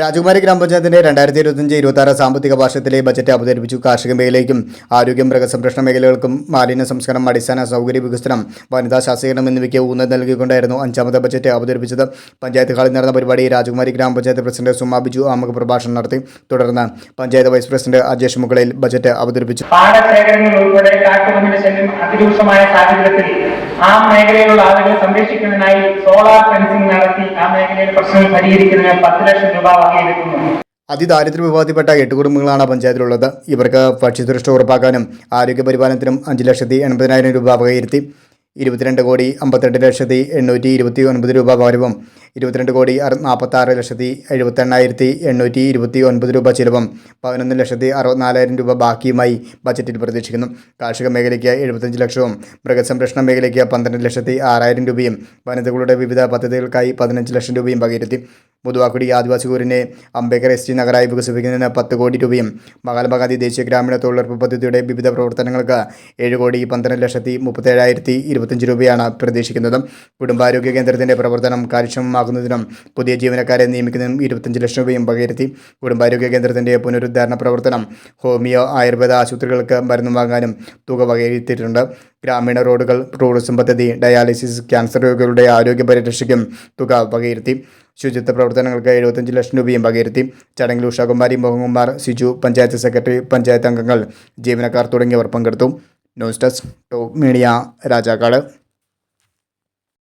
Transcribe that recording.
രാജകുമാരി ഗ്രാമപഞ്ചായത്തിന്റെ രണ്ടായിരത്തി ഇരുപത്തിയഞ്ച് ഇരുപത്തി ആറ് സാമ്പത്തിക വർഷത്തിലെ ബജറ്റ് അവതരിപ്പിച്ചു കാർഷിക മേഖലയ്ക്കും ആരോഗ്യ മൃഗസംരക്ഷണ മേഖലകൾക്കും മാലിന്യ സംസ്കരണം അടിസ്ഥാന സൗകര്യ വികസനം വനിതാ ശാസ്ത്രീകരണം എന്നിവയ്ക്ക് ഊന്നൽ നൽകിക്കൊണ്ടായിരുന്നു അഞ്ചാമത്തെ ബജറ്റ് അവതരിപ്പിച്ചത്. പഞ്ചായത്ത് ഹാളിൽ നടന്ന പരിപാടി രാജകുമാരി ഗ്രാമപഞ്ചായത്ത് പ്രസിഡന്റ് സുമാ ബിജു ആമുഖ പ്രഭാഷണം നടത്തി. തുടർന്ന് പഞ്ചായത്ത് വൈസ് പ്രസിഡന്റ് അജേഷ് മുകളിൽ ബജറ്റ് അവതരിപ്പിച്ചു. അതിരൂക്ഷമായ സാഹചര്യത്തിൽ ആ മേഖലയിലുള്ള സംരക്ഷിക്കുന്നതിനായി സോളാർ ഫെൻസിംഗ് നടത്തി ആ മേഖലയിലെ പ്രശ്നങ്ങൾ പരിഹരിക്കുന്നതിന് പത്ത് ലക്ഷം രൂപ വകയിരുത്തുന്നു. അതിദാരിദ്ര്യ വിഭാഗത്തിൽപ്പെട്ട എട്ട് കുടുംബങ്ങളാണ് പഞ്ചായത്തിലുള്ളത്. ഇവർക്ക് ഭക്ഷ്യസുരക്ഷ ഉറപ്പാക്കാനും ആരോഗ്യ പരിപാലനത്തിനും അഞ്ച് ലക്ഷത്തി എൺപതിനായിരം രൂപ വകയിരുത്തി. ഇരുപത്തിരണ്ട് കോടി അമ്പത്തിരണ്ട് ലക്ഷത്തി എണ്ണൂറ്റി ഇരുപത്തി ഒൻപത് രൂപ വരവും ഇരുപത്തിരണ്ട് കോടി അറു നാൽപ്പത്താറ് ലക്ഷത്തി എഴുപത്തെണ്ണായിരത്തി എണ്ണൂറ്റി ഇരുപത്തി ഒൻപത് രൂപ ചിലവും പതിനൊന്ന് ലക്ഷത്തി അറുപത്തിനാലായിരം രൂപ ബാക്കിയുമായി ബജറ്റിൽ പ്രതീക്ഷിക്കുന്നു. കാർഷിക മേഖലയ്ക്ക് എഴുപത്തഞ്ച് ലക്ഷവും മൃഗസംരക്ഷണ മേഖലയ്ക്ക് പന്ത്രണ്ട് ലക്ഷത്തി ആറായിരം രൂപയും വനിതകളുടെ വിവിധ പദ്ധതികൾക്കായി പതിനഞ്ച് ലക്ഷം രൂപയും വകയിരുത്തി മുതുവാക്കുടി ആദിവാസി ഊരിനെ അംബേദ്കർ എസ് ടി നഗരമായി വികസിപ്പിക്കുന്നതിന് പത്ത് കോടി രൂപയും മഹാത്മാഗാന്ധി ദേശീയ ഗ്രാമീണ തൊഴിലുറപ്പ് പദ്ധതിയുടെ വിവിധ പ്രവർത്തനങ്ങൾക്ക് ഏഴ് കോടി പന്ത്രണ്ട് ലക്ഷത്തി മുപ്പത്തേഴായിരത്തി ഇരുപത്തഞ്ച് രൂപയാണ് പ്രതീക്ഷിക്കുന്നത്. കുടുംബാരോഗ്യ കേന്ദ്രത്തിന്റെ പ്രവർത്തനം കാര്യക്ഷമമാക്കുന്നതിനും പുതിയ ജീവനക്കാരെ നിയമിക്കുന്നതിനും ഇരുപത്തഞ്ച് ലക്ഷം രൂപയും വകയിരുത്തി കുടുംബാരോഗ്യ കേന്ദ്രത്തിന്റെ പുനരുദ്ധാരണ പ്രവർത്തനം ഹോമിയോ ആയുർവേദ ആശുപത്രികൾക്ക് മരുന്ന് വാങ്ങാനും തുക വകയിരുത്തിയിട്ടുണ്ട്. ഗ്രാമീണ റോഡുകൾ ടൂറിസം പദ്ധതി ഡയാലിസിസ് ക്യാൻസർ രോഗികളുടെ ആരോഗ്യ പരിരക്ഷയ്ക്കും തുക വകയിരുത്തി. ശുചിത്വ പ്രവർത്തനങ്ങൾക്ക് എഴുപത്തഞ്ച് ലക്ഷം രൂപയും വകയിരുത്തി. ചടങ്ങിൽ ഉഷാകുമാരി മോഹൻകുമാർ സിജു പഞ്ചായത്ത് സെക്രട്ടറി പഞ്ചായത്ത് അംഗങ്ങൾ ജീവനക്കാർ തുടങ്ങിയവർ പങ്കെടുത്തു. News desk top media Rajakkad.